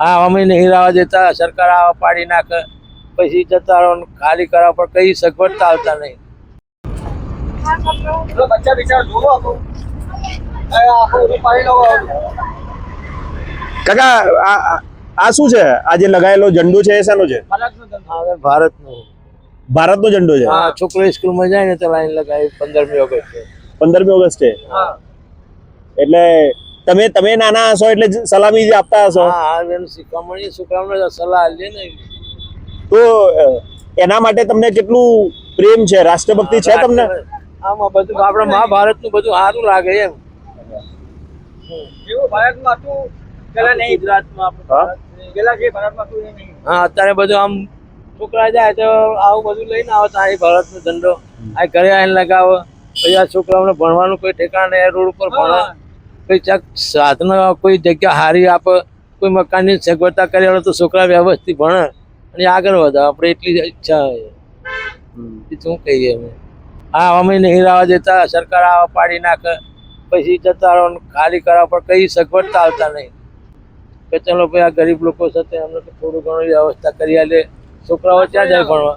હા અમે નહીં રહેવા દેતા સરકાર આવા પાડી નાખે પછી જતા રહો ખાલી કરવા પણ કઈ સગવડ ચાલતા નહીં. બચ્ચા બિચાર જોવો આપણું આખો બધું પાડી લો કાકા આ શું છે? આ જે લગાયેલો ઝંડો છે એ શાનો છે? ભારતનો ભારતનું. ભારતનો ઝંડો છે? હા છોકરો સ્કૂલમાં જાય ને તો લાઈન લગાવી પંદરમી ઓગસ્ટે. પંદરમી ઓગસ્ટે? હા. એટલે તમે તમે નાના હશો એટલે સલામી જ આપતા હશો. શીખવામણી છોકરાઓને સલાહ લે ને. તો એના માટે તમને કેટલું પ્રેમ છે? રાષ્ટ્રભક્તિ છે તમને? આમાં બધું આપણે મહાભારતનું બધું સારું લાગે એમ. જેવું ભારતમાં હતું પેલા નહીં. ગુજરાતમાં આપણે ભારત પેલા જે ભારતમાં હતું એ નહીં. હા અત્યારે બધું આમ છોકરા જાય તો આવું બધું લઈને આવે તો અહીં ભારતનો ધંધો. આ ઘરે આવીને લગાવો. પછી આ છોકરાઓને ભણવાનું કોઈ ઠેકાણ નહીં રોડ ઉપર ભણે. કોઈ ચાક સાધના કોઈ જગ્યા હારી આપે કોઈ મકાનની સગવડતા કરી આપે તો છોકરા વ્યવસ્થિત ભણે અને આગળ વધે. આપણે એટલી જ ઈચ્છા હોય. બીજું શું કહીએ અમે? હા અમે નહીં રહેવા દેતા. સરકાર આવા પાડી નાખે. પછી જતા રહો ખાલી કરવા પણ કઈ સગવડતા આવતા નહીં. કે ચાલો ભાઈ આ ગરીબ લોકો સાથે અમને થોડું ઘણું વ્યવસ્થા કરી આલે. છોકરાઓ ક્યાં જાય ભણવા?